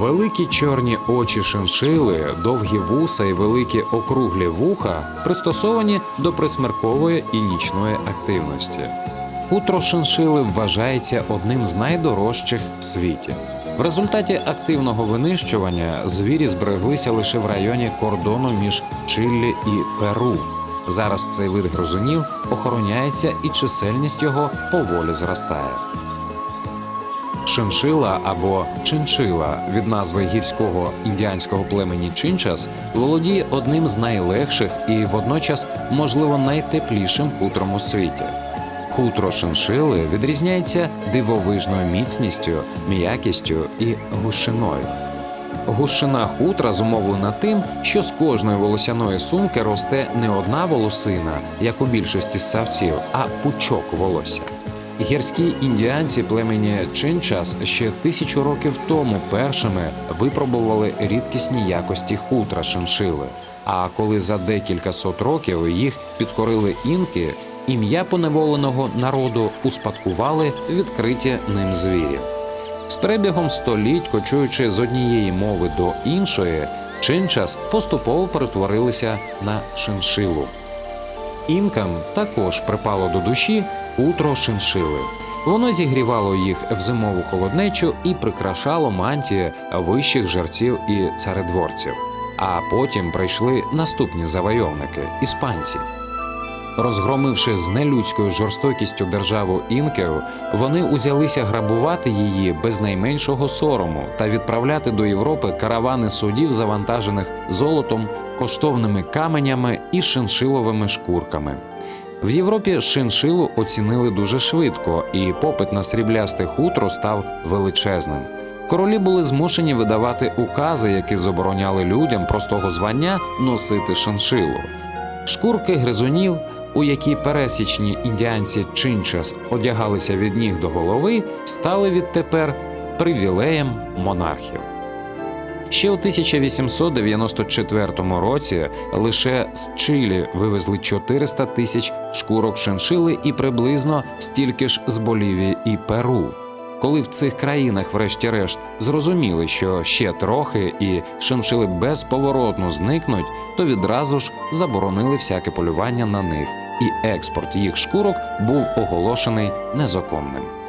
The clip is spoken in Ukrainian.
Великі чорні очі шиншили, довгі вуса і великі округлі вуха пристосовані до присмеркової і нічної активності. Хутро шиншили вважається одним з найдорожчих в світі. В результаті активного винищування звірі збереглися лише в районі кордону між Чиллі і Перу. Зараз цей вид гризунів охороняється і чисельність його поволі зростає. Шиншила або чинчила від назви гірського індіанського племені Чинчас володіє одним з найлегших і водночас, можливо, найтеплішим хутром у світі. Хутро шиншили відрізняється дивовижною міцністю, м'якістю і гущиною. Гущина хутра зумовлена тим, що з кожної волосяної сумки росте не одна волосина, як у більшості ссавців, а пучок волосся. Гірські індіанці племені Чинчас ще тисячу років тому першими випробували рідкісні якості хутра шиншили. А коли за декілька сот років їх підкорили інки, ім'я поневоленого народу успадкували відкриті ним звірів. З перебігом століть, кочуючи з однієї мови до іншої, чинчас поступово перетворилися на шиншилу. Інкам також припало до душі утро шиншили. Воно зігрівало їх в зимову холоднечу і прикрашало мантії вищих жерців і царедворців. А потім прийшли наступні завойовники іспанці. Розгромивши з нелюдською жорстокістю державу інків, вони узялися грабувати її без найменшого сорому та відправляти до Європи каравани судів, завантажених золотом, коштовними каменями і шиншиловими шкурками. В Європі шиншилу оцінили дуже швидко, і попит на сріблясте хутро став величезним. Королі були змушені видавати укази, які забороняли людям простого звання носити шиншилу. Шкурки гризунів, у які пересічні індіанці чинчас одягалися від ніг до голови, стали відтепер привілеєм монархів. Ще у 1894 році лише з Чилі вивезли 400 тисяч шкурок шиншили і приблизно стільки ж з Болівії і Перу. Коли в цих країнах, врешті-решт, зрозуміли, що ще трохи і шиншили безповоротно зникнуть, то відразу ж заборонили всяке полювання на них, і експорт їх шкурок був оголошений незаконним.